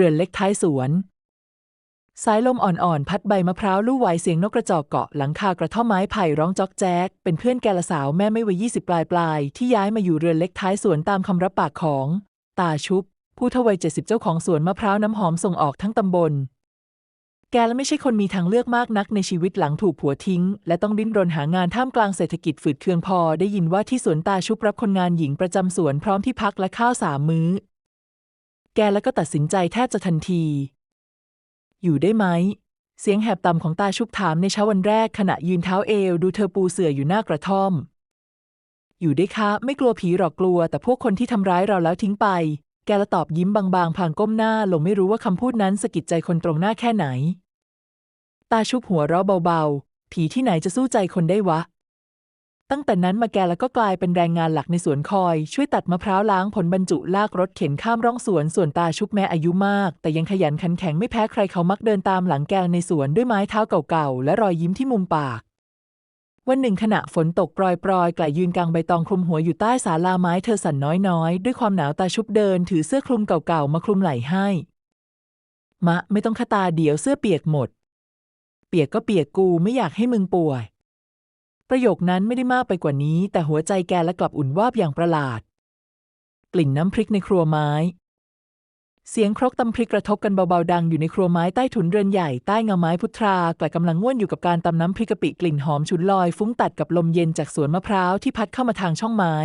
รือนเล็กท้ายสวน สายลมอ่อนๆ พัดใบมะพร้าวลู่ไหวเสียงนกกระจอกเกาะหลังคากระท่อมไม้ไผ่ร้องจอกแจ๊ก เป็นเพื่อนแกละสาวแม่ไม่วัยยี่สิบปลายปลายๆที่ย้ายมาอยู่เรือนเล็กท้ายสวนตามคำรับปากของ ตาชุบ ผู้ทวัยเจ็ดสิบเจ้าของสวนมะพร้าวน้ำหอมส่งออกทั้งตำบลแกและไม่ใช่คนมีทางเลือกมากนักในชีวิตหลังถูกผัวทิ้ง และต้องดิ้นรนหางานท่ามกลางเศรษฐกิจฝืดเคืองพอ ได้ยินว่าที่สวนตาชุบรับคนงานหญิงประจำสวนพร้อมที่พักและข้าวสามมื้อ แกแล้วก็ตัดสินใจแทบจะทันที อยู่ได้ไหม เสียงแหบต่ำของตาชุบถามในเช้าวันแรกขณะยืนเท้าเอวดูเธอปูเสื่ออยู่หน้ากระท่อม อยู่ได้คะไม่กลัวผีหรอกกลัว แต่พวกคนที่ทำร้ายเราแล้วทิ้งไป แกละตอบยิ้มบางๆพลางก้มหน้าลงไม่รู้ว่าคำพูดนั้นสะกิดใจคนตรงหน้าแค่ไหน ตาชุบหัวเราะเบาๆ ผีที่ไหนจะสู้ใจคนได้วะ ตั้งแต่นั้นมาแกแล้วก็กลายเป็นแรงงานหลักในสวนคอย ช่วยตัดมะพร้าวล้างผลบรรจุลากรถเข็นข้ามร่องสวนส่วนตาชุบแม้อายุมาก แต่ยังขยันขันแข็งไม่แพ้ใครเขามักเดินตามหลังแกในสวนด้วยไม้เท้าเก่าๆและรอยยิ้มที่มุมปาก วันหนึ่งขณะฝนตกปรอยๆไกลยืนกลางใบตองคลุมหัวอยู่ใต้ศาลาไม้เธอสั่นน้อยๆ ด้วยความหนาวตาชุบเดิน ถือเสื้อคลุมเก่าๆมาคลุมไหล่ให้ มะไม่ต้องคาตาเดี๋ยวเสื้อเปียกหมด เปียกก็เปียกกูไม่อยากให้มึงป่วย ประโยคนั้นไม่ได้มากไปกว่านี้ แต่หัวใจแกและกลับอุ่นวาบอย่างประหลาด กลิ่นน้ำพริกในครัวไม้ เสียงครกตำพริกกระทบกันเบาๆดังอยู่ในครัวไม้ใต้ถุนเรือนใหญ่ใต้เงาไม้พุทราแกลกำลังง่วนอยู่กับการตำน้ำพริกกะปิกลิ่นหอมฉุนลอยฟุ้งตัดกับลมเย็นจากสวนมะพร้าวที่พัดเข้ามาทางช่องไม้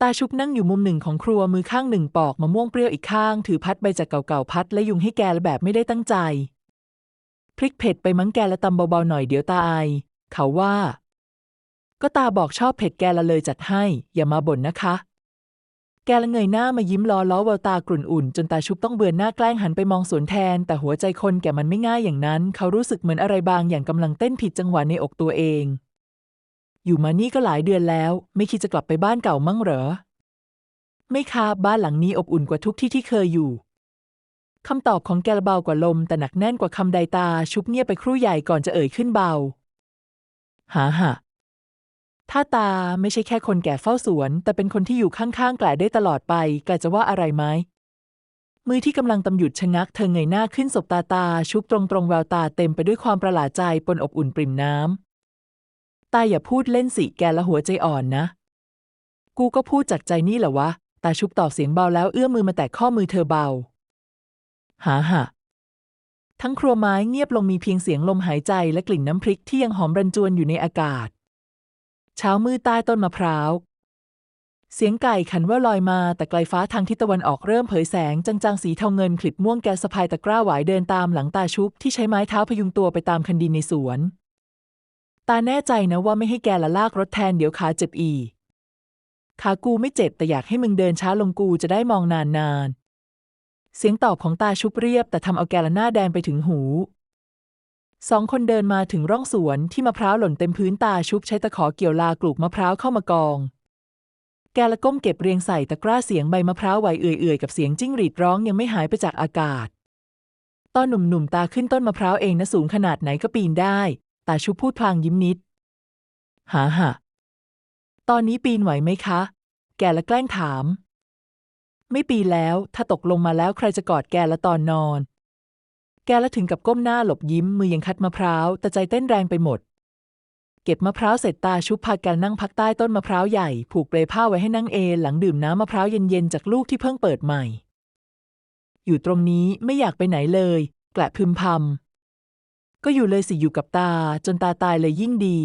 ตาชุบนั่งอยู่มุมหนึ่งของครัวมือข้างหนึ่งปอกมะม่วงเปรี้ยวอีกข้าง ถือพัดใบจากเก่าๆพัดและยุงให้แกและแบบไม่ได้ตั้งใจ พริกเผ็ดไปมั้งแกและตำเบาๆหน่อยเดี๋ยวตาไอ เขาว่า ก็ตาบอกชอบเผ็ดแกละเลยจัดให้ อย่ามาบ่นนะคะ แกละเงยหน้ามายิ้มล้อล้อแววตากรุ่นอุ่น จนตาชุบต้องเบือนหน้าแกล้งหันไปมองสวนแทน แต่หัวใจคนแกมันไม่ง่ายอย่างนั้น เขารู้สึกเหมือนอะไรบางอย่างกำลังเต้นผิดจังหวะในอกตัวเอง อยู่มานี่ก็หลายเดือนแล้ว ไม่คิดจะกลับไปบ้านเก่ามั่งเหรอ ไม่ค่ะบ้านหลังนี้อบอุ่นกว่าทุกที่ที่เคยอยู่คำตอบของแกละเบากว่าลมแต่หนักแน่นกว่าคำใดตาชุบเงียบไปครู่ใหญ่ก่อนจะเอ่ยขึ้นเบา หาหะถ้าตาไม่ใช่แค่คนแก่เฝ้าสวน แต่เป็นคนที่อยู่ข้างๆแกลได้ตลอดไป แกลจะว่าอะไรไหมมือที่กำลังตำหยุดชะงักเธอเงยหน้าขึ้นสบตาตาชุบตรงตรงๆแววตาเต็มไปด้วยความประหลาดใจปนอบอุ่นปริ่มน้ำตาอย่าพูดเล่นสิแกละหัวใจอ่อนนะ กูก็พูดจากใจนี่แหละวะ ตาชุบตอบเสียงเบาแล้วเอื้อมมือมาแตะข้อมือเธอเบา หาหะ ทั้งครัวไม้เงียบลงมีเพียงเสียงลมหายใจและกลิ่นน้ำพริกที่ยังหอมรันจวนอยู่ในอากาศ เช้ามืดใต้ต้นมะพร้าว เสียงไก่ขันว่าลอยมาแต่ไกลฟ้าทางทิศตะวันออกเริ่มเผยแสงจางๆสีเทาเงินคลิดม่วงแกสะพายตะกร้าหวายเดินตามหลังตาชุบที่ใช้ไม้เท้าพยุงตัวไปตามคันดินในสวน ตาแน่ใจนะว่าไม่ให้แกละลากรถแทนเดี๋ยวขาเจ็บอีขากูไม่เจ็บแต่อยากให้มึงเดินช้าลงกูจะได้มองนานๆ เสียงตอบของตาชุบเรียบ แต่ทำเอาแกละหน้าแดงไปถึงหู สองคนเดินมาถึงร่องสวนที่มะพร้าวหล่นเต็มพื้นตาชุบใช้ตะขอเกี่ยวลากลูกมะพร้าวเข้ามากอง แกละก้มเก็บเรียงใส่ตะกร้าเสียงใบมะพร้าวไหวเอื่อยๆกับเสียงจิ้งหรีดร้องยังไม่หายไปจากอากาศ ตอนหนุ่มๆตาขึ้นต้นมะพร้าวเองนะสูงขนาดไหนก็ปีนได้ ตาชุบพูดพลางยิ้มนิด หาหะตอนนี้ปีนไหวไหมคะ แกละแกล้งถาม ไม่ปีแล้ว ถ้าตกลงมาแล้วใครจะกอดแกละตอนนอน แกละถึงกับก้มหน้าหลบยิ้มมือยังคัดมะพร้าวแต่ใจเต้นแรงไปหมด เก็บมะพร้าวเสร็จตาชุบพากันนั่งพักใต้ต้นมะพร้าวใหญ่ ผูกเปลผ้าไว้ให้นั่งเอนหลังดื่มน้ำมะพร้าวเย็นๆจากลูกที่เพิ่งเปิดใหม่ อยู่ตรงนี้ไม่อยากไปไหนเลย แกละพึมพำก็อยู่เลยสิอยู่กับตาจนตาตายเลยยิ่งดี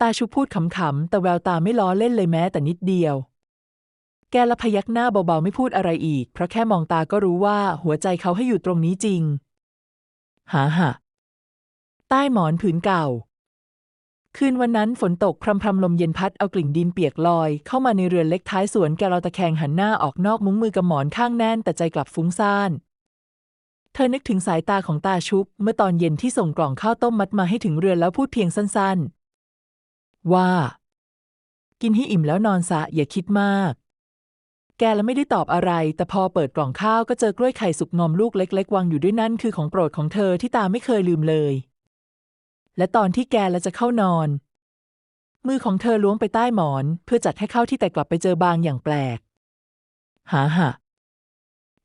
ตาชุบพูดขำๆแต่แววตาไม่ล้อเล่นเลยแม้แต่นิดเดียว แกละพยักหน้าเบาๆไม่พูดอะไรอีก เพราะแค่มองตาก็รู้ว่าหัวใจเขาให้อยู่ตรงนี้จริง หาหะใต้หมอนผืนเก่า คืนวันนั้นฝนตก พรำๆลมเย็นพัดเอากลิ่นดินเปียกลอย เข้ามาในเรือนเล็กท้ายสวนแกเราตะแคงหันหน้าออกนอกมุ้งมือกับหมอนข้างแน่นแต่ใจกลับฟุ้งซ่านเธอนึกถึงสายตาของตาชุบ เมื่อตอนเย็นที่ส่งกล่องข้าวต้มมัดมาให้ถึงเรือนแล้วพูดเพียงสั้นๆ ว่า กินให้อิ่มแล้วนอนซะอย่าคิดมาก แกและไม่ได้ตอบอะไร แต่พอเปิดกล่องข้าวก็เจอกล้วยไข่สุกงอมลูกเล็ก ๆ วางอยู่ด้วยนั่นคือของโปรดของเธอที่ตาไม่เคยลืมเลย และตอนที่แกและจะเข้านอน มือของเธอล้วงไปใต้หมอน เพื่อจัดให้เข้าที่แต่กลับไปเจอบางอย่างแปลก หาหะ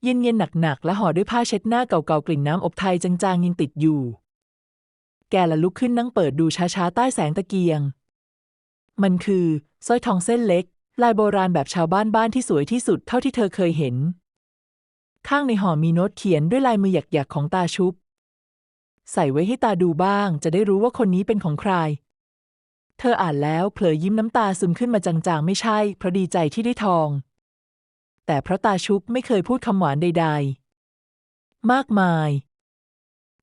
เย็นๆหนักๆและห่อด้วยผ้าเช็ดหน้าเก่าๆกลิ่นน้ำอบไทยจางๆยังติดอยู่ แกละลุกขึ้นนั่งเปิดดูช้าๆใต้แสงตะเกียง มันคือสร้อยทองเส้นเล็ก ลายโบราณแบบชาวบ้านบ้านที่สวยที่สุดเท่าที่เธอเคยเห็น ข้างในห่อมีโน้ตเขียนด้วยลายมือหยักๆของตาชุบ ใส่ไว้ให้ตาดูบ้าง จะได้รู้ว่าคนนี้เป็นของใคร เธออ่านแล้วเผลอยิ้มน้ำตาซึมขึ้นมาจางๆ ไม่ใช่ เพราะดีใจที่ได้ทอง แต่เพราะตาชุบไม่เคยพูดคำหวานใด ๆ มากมาย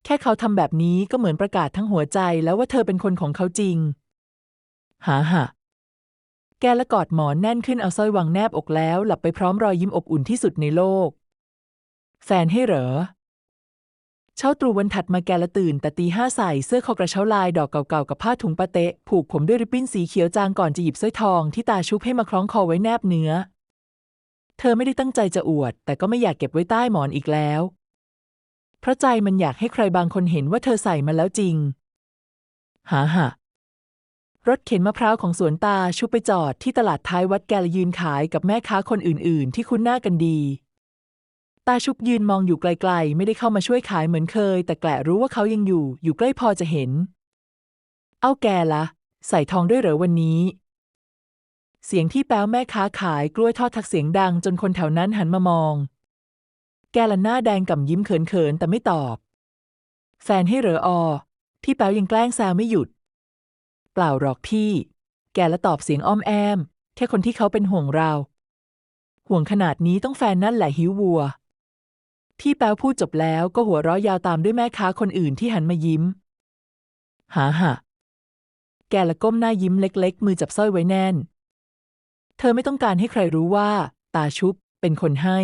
แค่เขาทำแบบนี้ก็เหมือนประกาศทั้งหัวใจแล้วว่าเธอเป็นคนของเขาจริง หาหะ แกละกอดหมอนแน่นขึ้นเอาสร้อยวางแนบอกแล้ว หลับไปพร้อมรอยยิ้มอบอุ่นที่สุดในโลก แฟนให้เหรอ เช้าตรู่วันถัดมาแกละตื่น แต่ตีห้าใส่เสื้อคอกระเช้าลายดอกเก่าๆกับผ้าถุงปะเตะ ผูกผมด้วยริบบิ้นสีเขียวจางก่อนจะหยิบสร้อยทองที่ตาชุบให้มาคล้องคอไว้แนบเนื้อ เธอไม่ได้ตั้งใจจะอวด แต่ก็ไม่อยากเก็บไว้ใต้หมอนอีกแล้ว เพราะใจมันอยากให้ใครบางคนเห็นว่าเธอใส่มาแล้วจริง หาหะ รถเข็นมะพร้าวของสวนตาชุบไปจอดที่ตลาดท้ายวัดแกลยืนขายกับแม่ค้าคนอื่น ๆ ที่คุ้นหน้ากันดี ตาชุบยืนมองอยู่ไกล ๆ ไม่ได้เข้ามาช่วยขายเหมือนเคย แต่แกละรู้ว่าเขายังอยู่ อยู่ใกล้พอจะเห็น เอาแกละ ใส่ทองด้วยเหรอวันนี้ เสียงที่แป๊วแม่ค้าขายกล้วยทอดทักเสียงดังจนคนแถวนั้นหันมามอง แกละหน้าแดงก่ำยิ้มเขิน ๆ แต่ไม่ตอบ แฟนให้เหรออ ที่แป๊วยังแกล้งแซวไม่หยุด เปล่าหรอกพี่ แกละตอบเสียงอ้อมแอม แค่คนที่เขาเป็นห่วงเรา ห่วงขนาดนี้ต้องแฟนนั่นแหละหิววัว พี่แป๊วพูดจบแล้วก็หัวเราะยาวตามด้วยแม่ค้าคนอื่นที่หันมายิ้ม หาหะแกละก้มหน้ายิ้มเล็ก ๆ มือจับสร้อยไว้แน่น เธอไม่ต้องการให้ใครรู้ว่า ตาชุบเป็นคนให้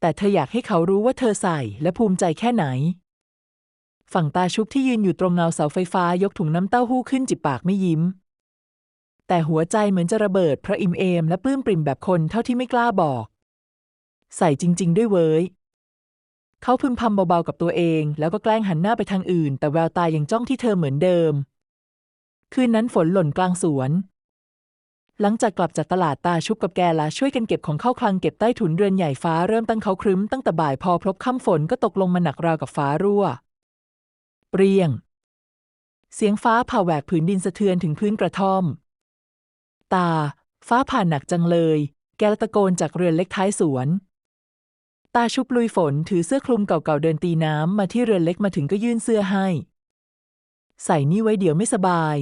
แต่เธออยากให้เขารู้ว่าเธอใส่และภูมิใจแค่ไหน ฝั่งตาชุบที่ยืนอยู่ตรงเงาเสาไฟฟ้ายกถุงน้ำเต้าหู้ขึ้นจิบปากไม่ยิ้ม แต่หัวใจเหมือนจะระเบิดเพราะอิ่มเอมและปลื้มปริ่มแบบคนเท่าที่ไม่กล้าบอก ใส่จริง ๆ ด้วยเว้ยเขาพึมพำเบาๆกับตัวเอง แล้วก็แกล้งหันหน้าไปทางอื่น แต่แววตายังจ้องที่เธอเหมือนเดิม คืนนั้นฝนหล่นกลางสวน หลังจากกลับจากตลาดตาชุบกับแกละช่วยกันเก็บของเข้าคลังเก็บใต้ถุนเรือนใหญ่ฟ้าเริ่มตั้งเขาครึ้มตั้งแต่บ่ายพอพลบค่ำฝนก็ตกลงมาหนักราวกับฟ้ารั่ว เปรียง เสียงฟ้าผ่าแหวกผืนดินสะเทือนถึงพื้นกระท่อม ตา ฟ้าผ่านหนักจังเลย แกละตะโกนจากเรือนเล็กท้ายสวน ตาชุบลุยฝนถือเสื้อคลุมเก่าๆเดินตีน้ำมาที่เรือนเล็กมาถึงก็ยื่นเสื้อให้ ใส่นี่ไว้เดี๋ยวไม่สบาย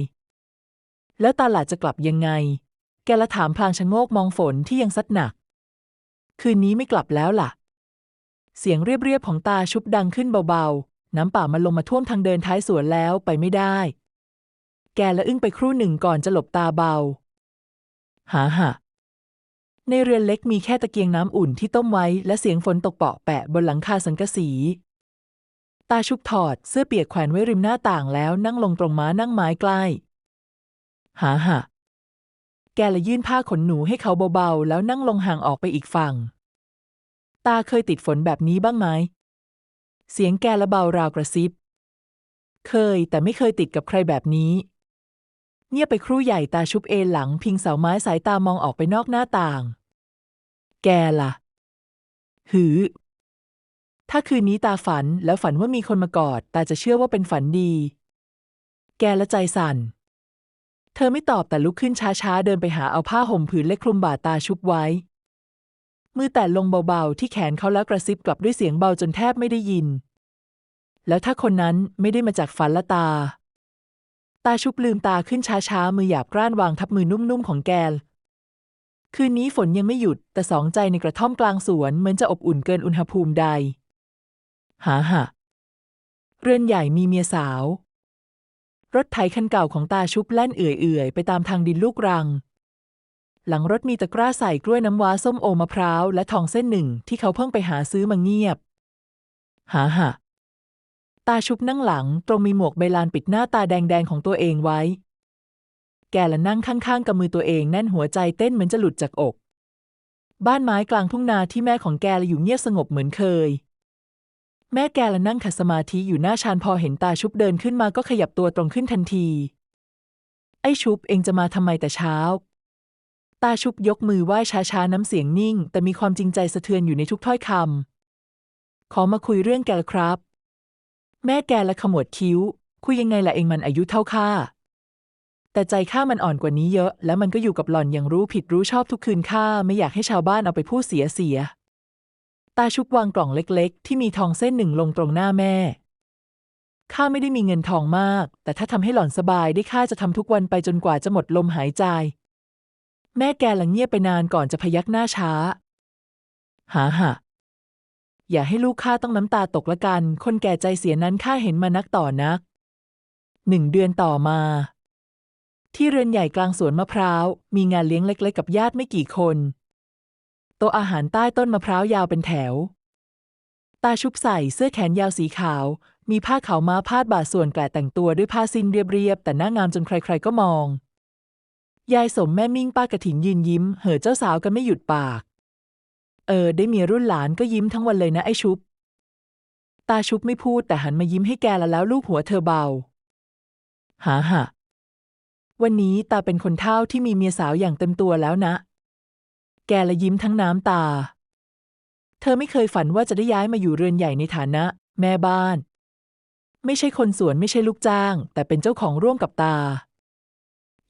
แล้วตาหลาจะกลับยังไง แกละถามพลางชะโงกมองฝนที่ยังซัดหนัก คืนนี้ไม่กลับแล้วล่ะเสียงเรียบๆของตาชุบดังขึ้นเบาๆ น้ำป่ามันลงมาท่วมทางเดินท้ายสวนแล้วไปไม่ได้ แกละอึ้งไปครู่หนึ่งก่อนจะหลบตาเบา หาหะในเรือนเล็กมีแค่ตะเกียงน้ำอุ่นที่ต้มไว้ และเสียงฝนตกเปาะแปะบนหลังคาสังกะสี ตาชุบถอดเสื้อเปียกแขวนไว้ริมหน้าต่างแล้วนั่งลงตรงม้านั่งไม้ใกล้ หาหะแกละยื่นผ้าขนหนูให้เขาเบาๆ แล้วนั่งลงห่างออกไปอีกฝั่ง ตาเคยติดฝนแบบนี้บ้างไหม เสียงแกละเบาราวกระซิบ เคยแต่ไม่เคยติดกับใครแบบนี้ เงียบไปครู่ใหญ่ตาชุบเอนหลัง พิงเสาไม้สายตามองออกไปนอกหน้าต่าง แกล่ะ หือ ถ้าคืนนี้ตาฝันแล้วฝันว่ามีคนมากอด ตาจะเชื่อว่าเป็นฝันดี แกละใจสั่น เธอไม่ตอบแต่ลุกขึ้นช้าๆ เดินไปหาเอาผ้าห่มผืนเล็กคลุมบ่าตาชุบไว้ มือแตะลงเบาๆ ที่แขนเขาแล้วกระซิบกลับด้วยเสียงเบาจนแทบไม่ได้ยิน แล้วถ้าคนนั้นไม่ได้มาจากฝันละตา ตาชุบลืมตาขึ้นช้าๆ มือหยาบกร้านวางทับมือนุ่มๆ ของแกลคืนนี้ฝนยังไม่หยุด แต่สองใจในกระท่อมกลางสวนเหมือนจะอบอุ่นเกินอุณหภูมิใด หาหะเรือนใหญ่มีเมียสาว รถไถคันเก่าของตาชุบแล่นเอื่อยๆ ไปตามทางดินลูกรัง หลังรถมีตะกร้าใส่กล้วยน้ำว้าส้มโอมะพร้าว และทองเส้นหนึ่งที่เขาเพิ่งไปหาซื้อมาเงียบ หาหะตาชุบนั่งหลัง ตรงมีหมวกใบลานปิดหน้าตาแดงๆของตัวเองไว้ แกละนั่งข้างๆกับมือตัวเองแน่นหัวใจเต้นเหมือนจะหลุดจากอก บ้านไม้กลางทุ่งนาที่แม่ของแกละอยู่เงียบสงบเหมือนเคย แม่แกละนั่งขัดสมาธิอยู่หน้าชานพอเห็นตาชุบเดินขึ้นมาก็ขยับตัวตรงขึ้นทันที ไอ้ชุบเองจะมาทำไมแต่เช้า ตาชุบยกมือไหว้ช้าๆ น้ำเสียงนิ่ง แต่มีความจริงใจสะเทือนอยู่ในทุกถ้อยคำ ขอมาคุยเรื่องแกละครับ แม่แกละขมวดคิ้ว คุยยังไงล่ะเองมันอายุเท่าข้า แต่ใจข้ามันอ่อนกว่านี้เยอะ แล้วมันก็อยู่กับหล่อนอย่างรู้ผิดรู้ชอบทุกคืนข้าไม่อยากให้ชาวบ้านเอาไปพูดเสียเสีย ตาชุบวางกล่องเล็กๆ ที่มีทองเส้นหนึ่งลงตรงหน้าแม่ข้าไม่ได้มีเงินทองมาก แต่ถ้าทำให้หล่อนสบายได้ข้าจะทำทุกวันไปจนกว่าจะหมดลมหายใจ แม่แกหลังเงียบไปนานก่อนจะพยักหน้าช้า หาหะอย่าให้ลูกข้าต้องน้ำตาตกละกัน คนแก่ใจเสียนั้นข้าเห็นมานักต่อนัก หนึ่งเดือนต่อมา ที่เรือนใหญ่กลางสวนมะพร้าว มีงานเลี้ยงเล็กๆกับญาติไม่กี่คนโต๊ะอาหารใต้ต้นมะพร้าวยาวเป็นแถว ตาชุบใส่เสื้อแขนยาวสีขาว มีผ้าขาวม้าพาดบ่าส่วนแกละแต่งตัวด้วยผ้าสิ้นเรียบๆแต่หน้างามจนใครๆก็มอง ยายสมแม่มิ่งป้ากระถินยืนยิ้ม เห่อเจ้าสาวกันไม่หยุดปาก เออ ได้เมียรุ่นหลานก็ยิ้มทั้งวันเลยนะไอ้ชุบ ตาชุบไม่พูดแต่หันมายิ้มให้แกละแล้วลูบหัวเธอเบา หาหะวันนี้ตาเป็นคนเฒ่าที่มีเมียสาวอย่างเต็มตัวแล้วนะ แกละยิ้มทั้งน้ำตา เธอไม่เคยฝันว่าจะได้ย้ายมาอยู่เรือนใหญ่ในฐานะ แม่บ้าน ไม่ใช่คนสวนไม่ใช่ลูกจ้าง แต่เป็นเจ้าของร่วมกับตา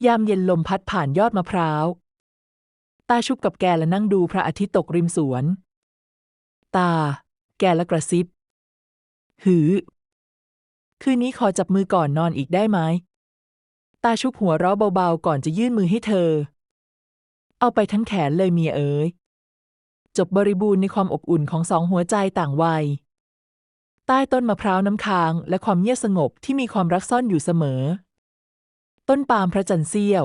ยามเย็นลมพัดผ่านยอดมะพร้าว ตาชุบกับแกและนั่งดูพระอาทิตย์ตกริมสวน ตา แกและกระซิบ หือ คืนนี้ขอจับมือก่อนนอนอีกได้ไหม ตาชุบหัวเราะเบาๆก่อนจะยื่นมือให้เธอ เอาไปทั้งแขนเลยเมียเอ๋ย จบบริบูรณ์ในความอบอุ่นของสองหัวใจต่างวัย ใต้ต้นมะพร้าวน้ำค้าง และความเงียบสงบที่มีความรักซ่อนอยู่เสมอ ต้นปาล์มพระจันทร์เสี้ยว